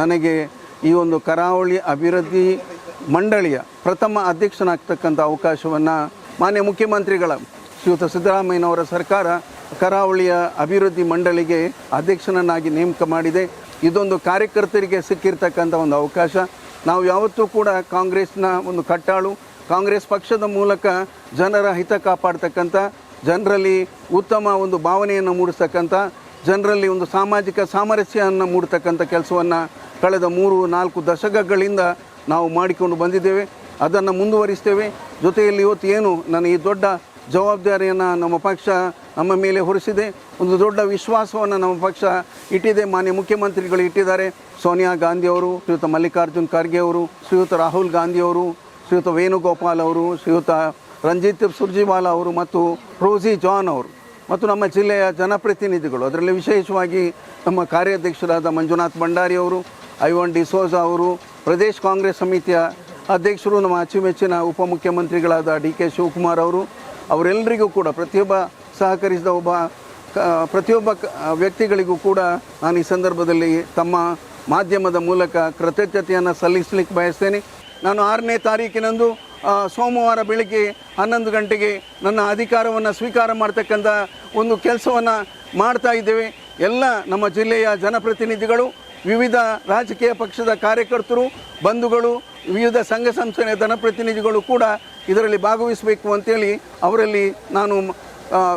ನನಗೆ ಈ ಒಂದು ಕರಾವಳಿ ಅಭಿವೃದ್ಧಿ ಮಂಡಳಿಯ ಪ್ರಥಮ ಅಧ್ಯಕ್ಷನಾಗ್ತಕ್ಕಂಥ ಅವಕಾಶವನ್ನು ಮಾನ್ಯ ಮುಖ್ಯಮಂತ್ರಿಗಳ ಶ್ರೀಯುತ ಸಿದ್ದರಾಮಯ್ಯನವರ ಸರ್ಕಾರ ಕರಾವಳಿಯ ಅಭಿವೃದ್ಧಿ ಮಂಡಳಿಗೆ ಅಧ್ಯಕ್ಷನನ್ನಾಗಿ ನೇಮಕ ಮಾಡಿದೆ. ಇದೊಂದು ಕಾರ್ಯಕರ್ತರಿಗೆ ಸಿಕ್ಕಿರ್ತಕ್ಕಂಥ ಒಂದು ಅವಕಾಶ. ನಾವು ಯಾವತ್ತೂ ಕೂಡ ಕಾಂಗ್ರೆಸ್ನ ಒಂದು ಕಟ್ಟಾಳು. ಕಾಂಗ್ರೆಸ್ ಪಕ್ಷದ ಮೂಲಕ ಜನರ ಹಿತ ಕಾಪಾಡ್ತಕ್ಕಂಥ, ಜನರಲ್ಲಿ ಉತ್ತಮ ಒಂದು ಭಾವನೆಯನ್ನು ಮೂಡಿಸ್ತಕ್ಕಂಥ ಜನರಲ್ಲಿ ಒಂದು ಸಾಮಾಜಿಕ ಸಾಮರಸ್ಯವನ್ನು ಮೂಡ್ತಕ್ಕಂಥ ಕೆಲಸವನ್ನು ಕಳೆದ ಮೂರು, ನಾಲ್ಕು ದಶಕಗಳಿಂದ ನಾವು ಮಾಡಿಕೊಂಡು ಬಂದಿದ್ದೇವೆ. ಅದನ್ನು ಮುಂದುವರಿಸ್ತೇವೆ. ಜೊತೆಯಲ್ಲಿ ಇವತ್ತು ಏನು ನನ್ನ ಈ ದೊಡ್ಡ ಜವಾಬ್ದಾರಿಯನ್ನು ನಮ್ಮ ಪಕ್ಷ ನಮ್ಮ ಮೇಲೆ ಹೊರಿಸಿದೆ. ಒಂದು ದೊಡ್ಡ ವಿಶ್ವಾಸವನ್ನು ನಮ್ಮ ಪಕ್ಷ ಇಟ್ಟಿದೆ. ಮಾನ್ಯ ಮುಖ್ಯಮಂತ್ರಿಗಳು ಇಟ್ಟಿದ್ದಾರೆ. ಸೋನಿಯಾ ಗಾಂಧಿ ಅವರು, ಶ್ರೀಯುತ ಮಲ್ಲಿಕಾರ್ಜುನ್ ಖರ್ಗೆ ಅವರು, ಶ್ರೀಯುತ ರಾಹುಲ್ ಗಾಂಧಿ ಅವರು, ಶ್ರೀಯುತ ವೇಣುಗೋಪಾಲ್ ಅವರು, ಶ್ರೀಯುತ ರಂಜಿತ್ ಸುರ್ಜಿವಾಲಾ ಅವರು ಮತ್ತು ರೋಸಿ ಜಾನ್ ಅವರು. ಮತ್ತು ನಮ್ಮ ಜಿಲ್ಲೆಯ ಜನಪ್ರತಿನಿಧಿಗಳು, ಅದರಲ್ಲಿ ವಿಶೇಷವಾಗಿ ನಮ್ಮ ಕಾರ್ಯಾಧ್ಯಕ್ಷರಾದ ಮಂಜುನಾಥ್ ಭಂಡಾರಿ ಅವರು, ಐವನ್ ಡಿಸೋಜ ಅವರು, ಪ್ರದೇಶ್ ಕಾಂಗ್ರೆಸ್ ಸಮಿತಿಯ ಅಧ್ಯಕ್ಷರು, ನಮ್ಮ ಅಚ್ಚುಮೆಚ್ಚಿನ ಉಪಮುಖ್ಯಮಂತ್ರಿಗಳಾದ ಡಿ ಕೆ ಶಿವಕುಮಾರ್ ಅವರು, ಅವರೆಲ್ಲರಿಗೂ ಕೂಡ ಪ್ರತಿಯೊಬ್ಬ ಸಹಕರಿಸಿದ ಒಬ್ಬ ಪ್ರತಿಯೊಬ್ಬ ವ್ಯಕ್ತಿಗಳಿಗೂ ಕೂಡ ನಾನು ಈ ಸಂದರ್ಭದಲ್ಲಿ ತಮ್ಮ ಮಾಧ್ಯಮದ ಮೂಲಕ ಕೃತಜ್ಞತೆಯನ್ನು ಸಲ್ಲಿಸಲಿಕ್ಕೆ ಬಯಸ್ತೇನೆ. ನಾನು ಆರನೇ ತಾರೀಕಿನಂದು ಸೋಮವಾರ ಬೆಳಿಗ್ಗೆ ಹನ್ನೊಂದು ಗಂಟೆಗೆ ನನ್ನ ಅಧಿಕಾರವನ್ನು ಸ್ವೀಕಾರ ಮಾಡ್ತಕ್ಕಂಥ ಒಂದು ಕೆಲಸವನ್ನು ಮಾಡ್ತಾ ಇದ್ದೇವೆ. ಎಲ್ಲ ನಮ್ಮ ಜಿಲ್ಲೆಯ ಜನಪ್ರತಿನಿಧಿಗಳು, ವಿವಿಧ ರಾಜಕೀಯ ಪಕ್ಷದ ಕಾರ್ಯಕರ್ತರು, ಬಂಧುಗಳು, ವಿವಿಧ ಸಂಘ ಸಂಸ್ಥೆಯ ಜನಪ್ರತಿನಿಧಿಗಳು ಕೂಡ ಇದರಲ್ಲಿ ಭಾಗವಹಿಸಬೇಕು ಅಂತೇಳಿ ಅವರಲ್ಲಿ ನಾನು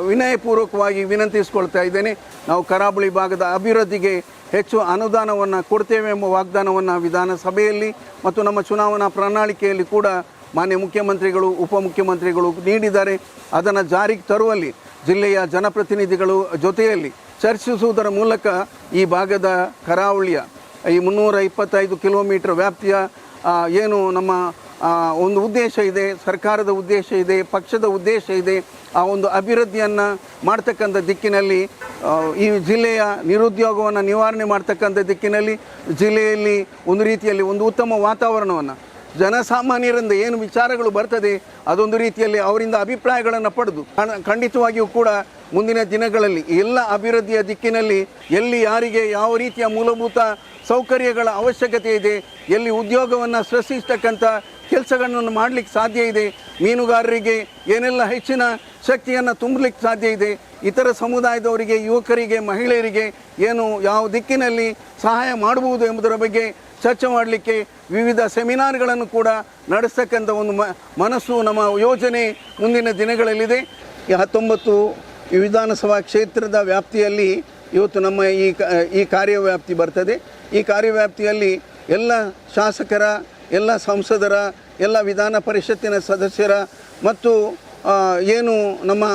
ವಿನಯಪೂರ್ವಕವಾಗಿ ವಿನಂತಿಸಿಕೊಳ್ತಾ ಇದ್ದೇನೆ. ನಾವು ಕರಾವಳಿ ಭಾಗದ ಅಭಿವೃದ್ಧಿಗೆ ಹೆಚ್ಚು ಅನುದಾನವನ್ನು ಕೊಡ್ತೇವೆ ಎಂಬ ವಾಗ್ದಾನವನ್ನು ವಿಧಾನಸಭೆಯಲ್ಲಿ ಮತ್ತು ನಮ್ಮ ಚುನಾವಣಾ ಪ್ರಣಾಳಿಕೆಯಲ್ಲಿ ಕೂಡ ಮಾನ್ಯ ಮುಖ್ಯಮಂತ್ರಿಗಳು, ಉಪಮುಖ್ಯಮಂತ್ರಿಗಳು ನೀಡಿದ್ದಾರೆ. ಅದನ್ನು ಜಾರಿಗೆ ತರುವಲ್ಲಿ ಜಿಲ್ಲೆಯ ಜನಪ್ರತಿನಿಧಿಗಳು ಜೊತೆಯಲ್ಲಿ ಚರ್ಚಿಸುವುದರ ಮೂಲಕ ಈ ಭಾಗದ ಕರಾವಳಿಯ ಈ ಮುನ್ನೂರ ಇಪ್ಪತ್ತೈದು ಕಿಲೋಮೀಟರ್ ವ್ಯಾಪ್ತಿಯ ಏನು ನಮ್ಮ ಒಂದು ಉದ್ದೇಶ ಇದೆ, ಸರ್ಕಾರದ ಉದ್ದೇಶ ಇದೆ, ಪಕ್ಷದ ಉದ್ದೇಶ ಇದೆ, ಆ ಒಂದು ಅಭಿವೃದ್ಧಿಯನ್ನು ಮಾಡ್ತಕ್ಕಂಥ ದಿಕ್ಕಿನಲ್ಲಿ ಈ ಜಿಲ್ಲೆಯ ನಿರುದ್ಯೋಗವನ್ನು ನಿವಾರಣೆ ಮಾಡ್ತಕ್ಕಂಥ ದಿಕ್ಕಿನಲ್ಲಿ ಜಿಲ್ಲೆಯಲ್ಲಿ ಒಂದು ರೀತಿಯಲ್ಲಿ ಒಂದು ಉತ್ತಮ ವಾತಾವರಣವನ್ನು ಜನಸಾಮಾನ್ಯರಿಂದ ಏನು ವಿಚಾರಗಳು ಬರ್ತದೆ ಅದೊಂದು ರೀತಿಯಲ್ಲಿ ಅವರಿಂದ ಅಭಿಪ್ರಾಯಗಳನ್ನು ಪಡೆದು. ಖಂಡ- ಖಂಡಿತವಾಗಿಯೂ ಕೂಡ ಮುಂದಿನ ದಿನಗಳಲ್ಲಿ ಎಲ್ಲ ಅಭಿವೃದ್ಧಿಯ ದಿಕ್ಕಿನಲ್ಲಿ ಎಲ್ಲಿ ಯಾರಿಗೆ ಯಾವ ರೀತಿಯ ಮೂಲಭೂತ ಸೌಕರ್ಯಗಳ ಅವಶ್ಯಕತೆ ಇದೆ, ಎಲ್ಲಿ ಉದ್ಯೋಗವನ್ನು ಸೃಷ್ಟಿಸ್ತಕ್ಕಂಥ ಕೆಲಸಗಳನ್ನು ಮಾಡಲಿಕ್ಕೆ ಸಾಧ್ಯ ಇದೆ, ಮೀನುಗಾರರಿಗೆ ಏನೆಲ್ಲ ಹೆಚ್ಚಿನ ಶಕ್ತಿಯನ್ನು ತುಂಬಲಿಕ್ಕೆ ಸಾಧ್ಯ ಇದೆ ಇತರ ಸಮುದಾಯದವರಿಗೆ, ಯುವಕರಿಗೆ, ಮಹಿಳೆಯರಿಗೆ ಏನು ಯಾವ ದಿಕ್ಕಿನಲ್ಲಿ ಸಹಾಯ ಮಾಡಬಹುದು ಎಂಬುದರ ಬಗ್ಗೆ ಚರ್ಚೆ ಮಾಡಲಿಕ್ಕೆ ವಿವಿಧ ಸೆಮಿನಾರ್ಗಳನ್ನು ಕೂಡ ನಡೆಸ್ತಕ್ಕಂಥ ಒಂದು ಮನಸ್ಸು ನಮ್ಮ ಯೋಜನೆ ಮುಂದಿನ ದಿನಗಳಲ್ಲಿದೆ. ಈ ಹತ್ತೊಂಬತ್ತು ವಿಧಾನಸಭಾ ಕ್ಷೇತ್ರದ ವ್ಯಾಪ್ತಿಯಲ್ಲಿ ಇವತ್ತು ನಮ್ಮ ಈ ಈ ಕಾರ್ಯವ್ಯಾಪ್ತಿ ಬರ್ತದೆ. ಈ ಕಾರ್ಯವ್ಯಾಪ್ತಿಯಲ್ಲಿ ಎಲ್ಲ ಶಾಸಕರ, ಎಲ್ಲ ಸಂಸದರ, ಎಲ್ಲ ವಿಧಾನ ಪರಿಷತ್ತಿನ ಸದಸ್ಯರ ಮತ್ತು ಏನು ನಮ್ಮ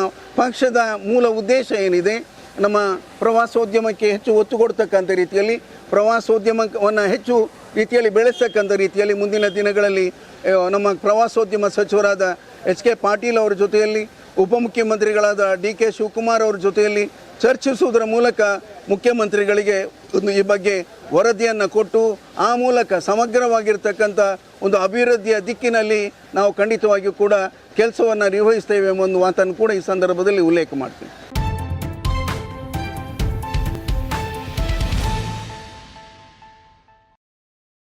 ಪಕ್ಷದ ಮೂಲ ಉದ್ದೇಶ ಏನಿದೆ, ನಮ್ಮ ಪ್ರವಾಸೋದ್ಯಮಕ್ಕೆ ಹೆಚ್ಚು ಒತ್ತು ಕೊಡ್ತಕ್ಕಂಥ ರೀತಿಯಲ್ಲಿ, ಪ್ರವಾಸೋದ್ಯಮವನ್ನು ಹೆಚ್ಚು ರೀತಿಯಲ್ಲಿ ಬೆಳೆಸ್ತಕ್ಕಂಥ ರೀತಿಯಲ್ಲಿ ಮುಂದಿನ ದಿನಗಳಲ್ಲಿ ನಮ್ಮ ಪ್ರವಾಸೋದ್ಯಮ ಸಚಿವರಾದ ಎಚ್ ಕೆ ಪಾಟೀಲ್ ಅವರ ಜೊತೆಯಲ್ಲಿ ಉಪಮುಖ್ಯಮಂತ್ರಿಗಳಾದ ಡಿ ಕೆ ಶಿವಕುಮಾರ್ ಅವರ ಜೊತೆಯಲ್ಲಿ ಚರ್ಚಿಸುವುದರ ಮೂಲಕ ಮುಖ್ಯಮಂತ್ರಿಗಳಿಗೆ ಒಂದು ಈ ಬಗ್ಗೆ ವರದಿಯನ್ನು ಕೊಟ್ಟು ಆ ಮೂಲಕ ಸಮಗ್ರವಾಗಿರ್ತಕ್ಕಂಥ ಒಂದು ಅಭಿವೃದ್ಧಿಯ ದಿಕ್ಕಿನಲ್ಲಿ ನಾವು ಖಂಡಿತವಾಗಿಯೂ ಕೂಡ ಕೆಲಸವನ್ನು ನಿರ್ವಹಿಸ್ತೇವೆ ಎಂಬ ಒಂದು ಮಾತನ್ನು ಕೂಡ ಈ ಸಂದರ್ಭದಲ್ಲಿ ಉಲ್ಲೇಖ ಮಾಡ್ತೀನಿ.